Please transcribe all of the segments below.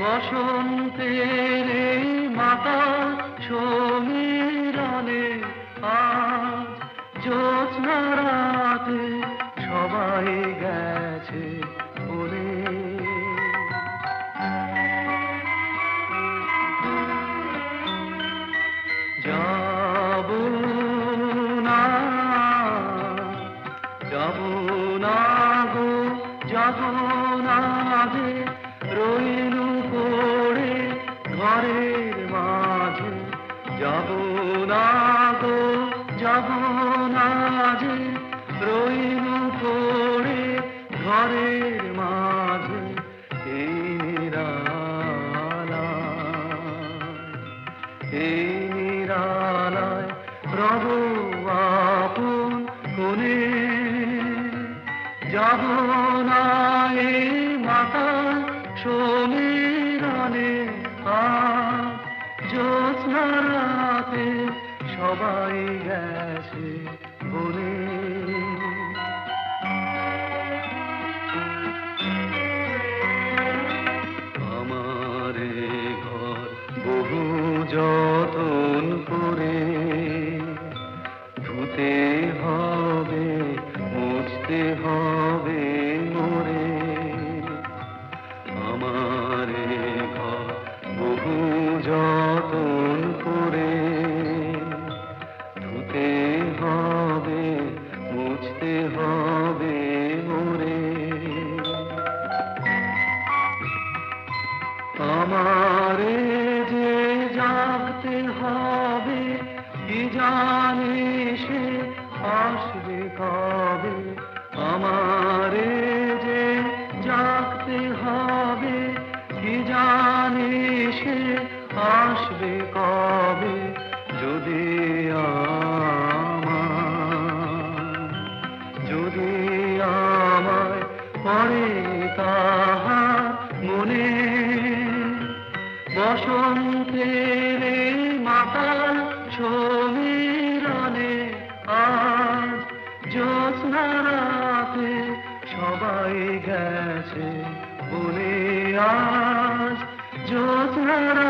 বসন্তের মাতা সমীরণে আজ জোৎস্না সবাই গেল। মাঝে যাব না গো যাব Manhattan বসন্তের মাতাল সমীরণে আজ সবাই গেছে বলে আজ জ্যোৎস্না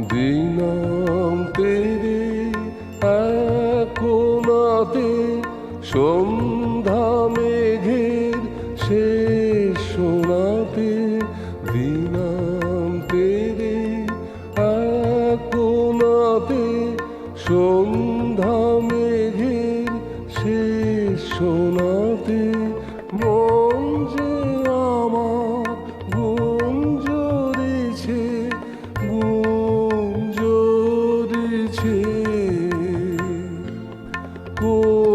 দিনাম তেরে একনাতে সন্ধ্যা Rico!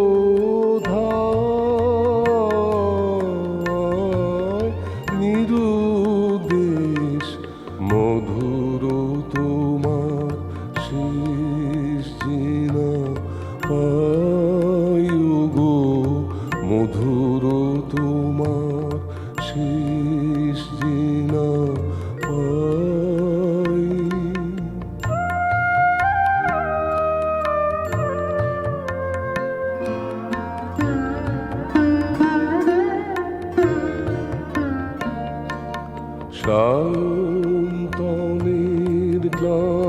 শান্তনের ক্লান্ত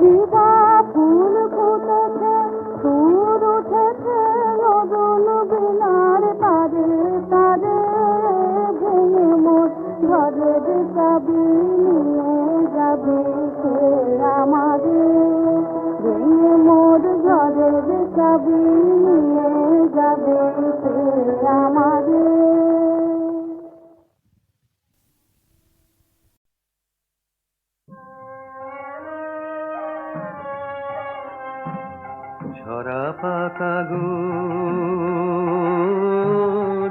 菊花 পাতা গো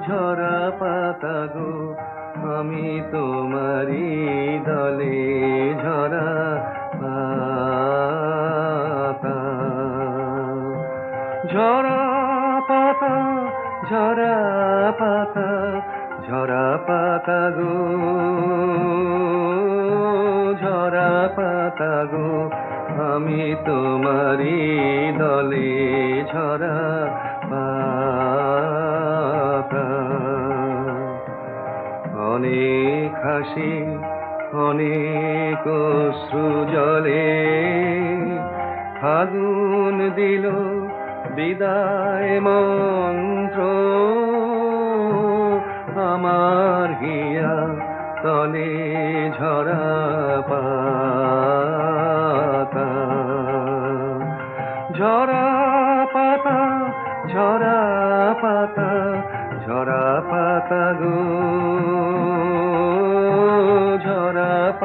ঝরা পাতা গো আমি তোমারি দলে ঝরা পাতা। ঝরা পাতা ঝরা পাতা ঝরা পাতা গো ঝরা পাতা গো আমি তোমারি হাসি অনেক জলে। ফাগুন দিল বিদায় মন্ত্র। আমার গিয়া তলে ঝরা পাতা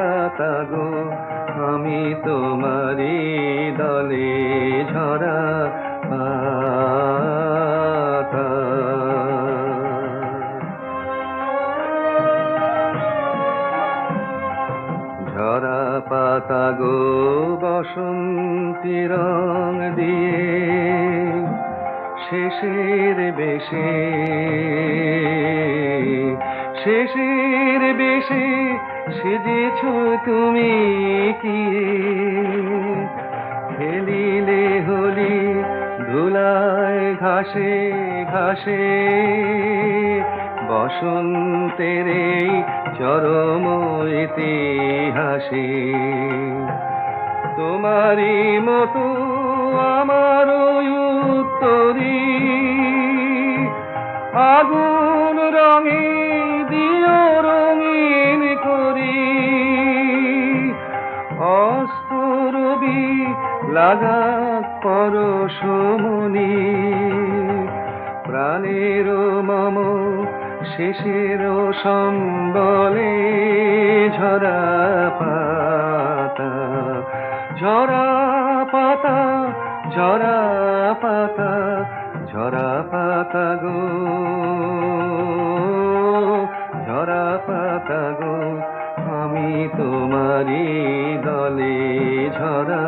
পাতা গো, আমি তোমারি দলে ঝরা পাতা। ঝরা পাতা গো, বসন্তী রং দিয়ে শেষের বেশে শেষের বেশে সেজেছ তুমি কি? খেলিলে হলি, ধুলায় ঘাসে ঘাসে, বসন্তের এই চরম ইতিহাসে। তোমারই মতো আমার উত্তরী, আগুন রঙে লাগা পরশমণি প্রাণের মম শেষের সম্বলে ঝরা পাতা ঝরা পাতা ঝরা পাতা ঝরা পাতা গো, ঝরা পাতা গো, আমি তোমারি দলে ঝরা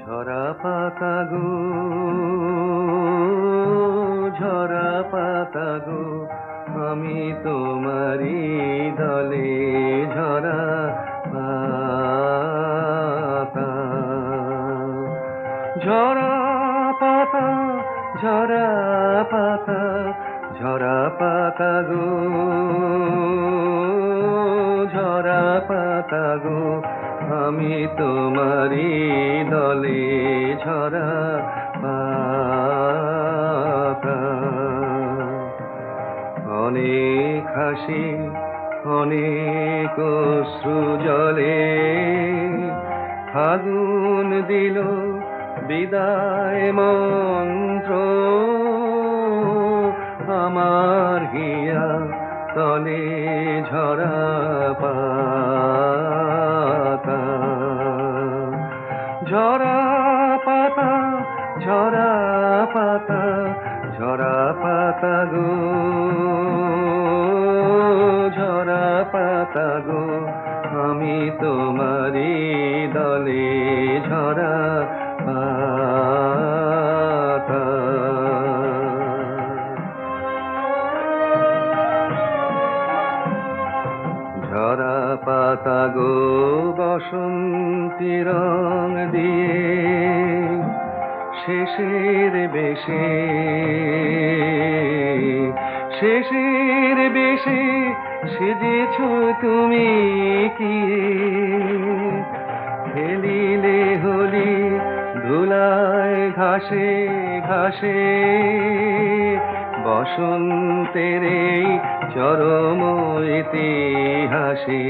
ঝরা পাতা গো, ঝরা পাতা গো, আমি তোমারি দলে ঝরা পাতা। ঝরা পাতা ঝরা পাতা ঝরা পাতা গো আমি তোমারি দলে ছড়া অনেক হাসি অনেক জলে ফাগুন দিল বিদায় মন্ত্র পাতা গো আমি তোমারি দলে ঝরা ঝরা পাতা গো বসন্তি রং দিয়ে শেষের বেশে খেলিলে হলি ধুলায় ঘাসে ঘাসে, বসন্তের এই চরম ইতিহাসে।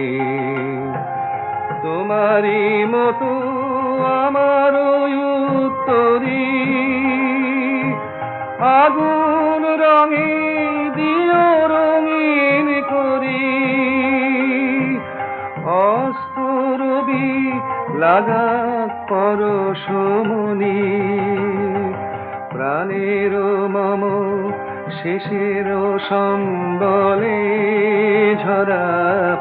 তোমারই মতো আমার উত্তরী, আগুন রঙে দিও লাগা পরশমনি প্রাণের মম শেষের সম্বলে ঝরা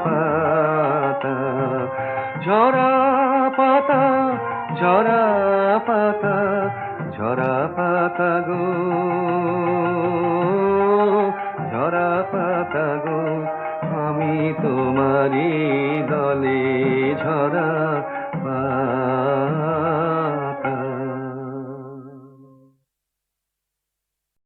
পাতা ঝরা পাতা ঝরা